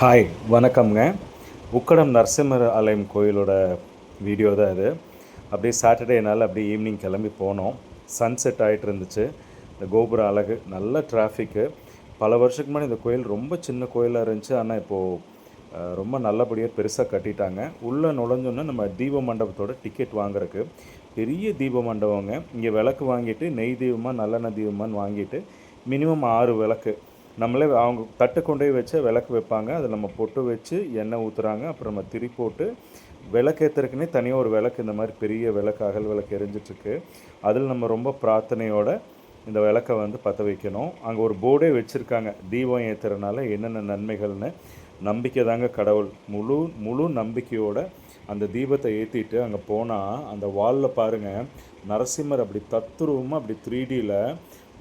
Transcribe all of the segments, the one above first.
Hi வணக்கம்ங்க. உக்கடம் நரசிம்மர் ஆலயம் கோயிலோட வீடியோ தான் இது. அப்படியே சாட்டர்டேனால அப்படியே ஈவினிங் கிளம்பி போனோம். சன்செட் ஆகிட்டு இருந்துச்சு. இந்த கோபுரம் அழகு நல்ல டிராஃபிக்கு பல வருஷத்துக்கு முன்னாடி இந்த கோயில் ரொம்ப சின்ன கோயிலாக இருந்துச்சு. ஆனால் இப்போது ரொம்ப நல்லபடியாக பெருசாக கட்டிட்டாங்க. உள்ளே நுழைஞ்சோன்னே நம்ம தீப மண்டபத்தோட டிக்கெட் வாங்குறதுக்கு. பெரிய தீப மண்டபங்க. இங்கே விளக்கு வாங்கிட்டு நெய் தீபமாக நல்லெண்ணெய் தீபமானு வாங்கிட்டு மினிமம் ஆறு விளக்கு. நம்மளே அவங்க தட்டு கொண்டே வச்சு விளக்கு வைப்பாங்க. அதில் நம்ம பொட்டு வச்சு எண்ணெய் ஊற்றுறாங்க அப்புறம் நம்ம திரி போட்டு விளக்கேற்றுறதுக்குனே தனியாக ஒரு விளக்கு இந்த மாதிரி பெரிய விளக்கு அகல் விளக்கு எரிஞ்சிட்ருக்கு. அதில் நம்ம ரொம்ப பிரார்த்தனையோட இந்த விளக்கை வந்து பற்ற வைக்கணும். அங்கே ஒரு போர்டே வச்சுருக்காங்க. தீபம் ஏற்றுறதுனால என்னென்ன நன்மைகள்னு நம்பிக்கை தாங்க கடவுள். முழு முழு நம்பிக்கையோட அந்த தீபத்தை ஏற்றிட்டு அங்கே போனால் அந்த வாலில் பாருங்கள் நரசிம்மர் அப்படி தத்துருவமாக அப்படி த்ரீடியில்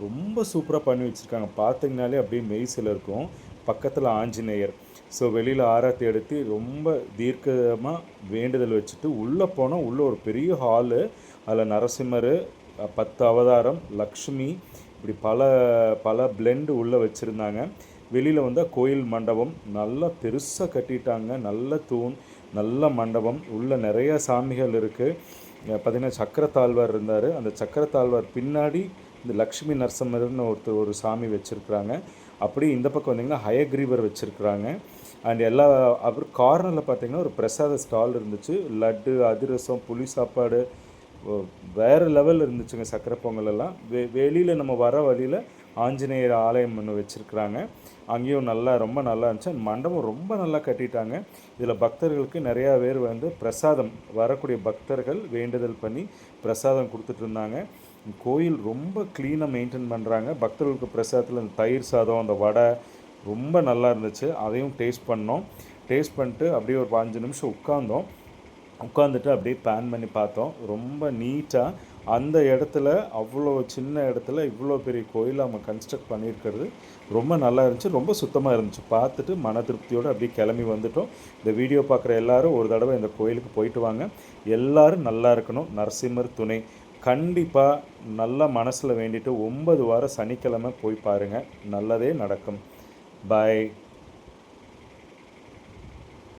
ரொம்ப சூப்பராக பண்ணி வச்சுருக்காங்க. பார்த்தீங்கனாலே அப்படியே மெய்சில் இருக்கும் பக்கத்தில் ஆஞ்சநேயர். ஸோ வெளியில் ஆராத்தி எடுத்து ரொம்ப தீர்க்கமாக வேண்டுதல் வச்சுட்டு உள்ளே போனால் உள்ளே ஒரு பெரிய ஹாலு அதில் நரசிம்மர் பத்து அவதாரம் லக்ஷ்மி இப்படி பல பல பிளெண்டு உள்ளே வச்சுருந்தாங்க. வெளியில் வந்தால் கோயில் மண்டபம் நல்லா பெருசாக கட்டிட்டாங்க. நல்ல தூண் நல்ல மண்டபம். உள்ளே நிறைய சாமிகள் இருக்குது பார்த்திங்கன்னா சக்கரத்தாழ்வார் இருந்தார். அந்த சக்கரத்தாழ்வார் பின்னாடி இந்த லக்ஷ்மி நரசிம்மர்னு ஒருத்தர் ஒரு சாமி வச்சுருக்குறாங்க. அப்படி இந்த பக்கம் வந்தீங்கன்னா ஹயக்ரீவர் வச்சுருக்குறாங்க. அண்ட் எல்லா அப்புறம் கார்னரில் பார்த்தீங்கன்னா ஒரு பிரசாத ஸ்டால் இருந்துச்சு. லட்டு அதிரசம் புளி சாப்பாடு வேறு வேற லெவல் இருந்துச்சுங்க சக்கரை பொங்கல் எல்லாம் வெ வெளியில் நம்ம வர வழியில் ஆஞ்சநேயர் ஆலயம் ஒன்று வச்சுருக்குறாங்க. அங்கேயும் நல்லா ரொம்ப நல்லா இருந்துச்சு. அந்த மண்டபம் ரொம்ப நல்லா கட்டிட்டாங்க. இதில் பக்தர்களுக்கு நிறையா பேர் வந்து பிரசாதம் வரக்கூடிய பக்தர்கள் வேண்டுதல் பண்ணி பிரசாதம் கொடுத்துட்டு இருந்தாங்க. கோயில் ரொம்ப க்ளீனாக மெயின்டைன் பண்ணுறாங்க பக்தர்களுக்கு பிரசாதத்தில் இந்த தயிர் சாதம் அந்த வடை ரொம்ப நல்லா இருந்துச்சு. அதையும் டேஸ்ட் பண்ணோம். டேஸ்ட் பண்ணிட்டு அப்படியே ஒரு பாஞ்சு நிமிஷம் உட்காந்தோம் உட்காந்துட்டு அப்படியே பிளான் பண்ணி பார்த்தோம். ரொம்ப நீட்டாக அந்த இடத்துல அவ்வளோ சின்ன இடத்துல இவ்வளோ பெரிய கோயில் அவங்க கன்ஸ்ட்ரக்ட் பண்ணியிருக்கிறது ரொம்ப நல்லா இருந்துச்சு. ரொம்ப சுத்தமாக இருந்துச்சு. பார்த்துட்டு மன திருப்தியோடு அப்படியே கிளம்பி வந்துட்டோம். இந்த வீடியோ பார்க்குற எல்லாரும் ஒரு தடவை இந்த கோயிலுக்கு போயிட்டு வாங்க. எல்லாரும் நல்லா இருக்கணும். நரசிம்மர் துணை. கண்டிப்பாக நல்ல மனசில் வேண்டிட்டு ஒன்பது வாரம் சனிக்கிழமை போய் பாருங்கள் நல்லதே நடக்கும். பாய்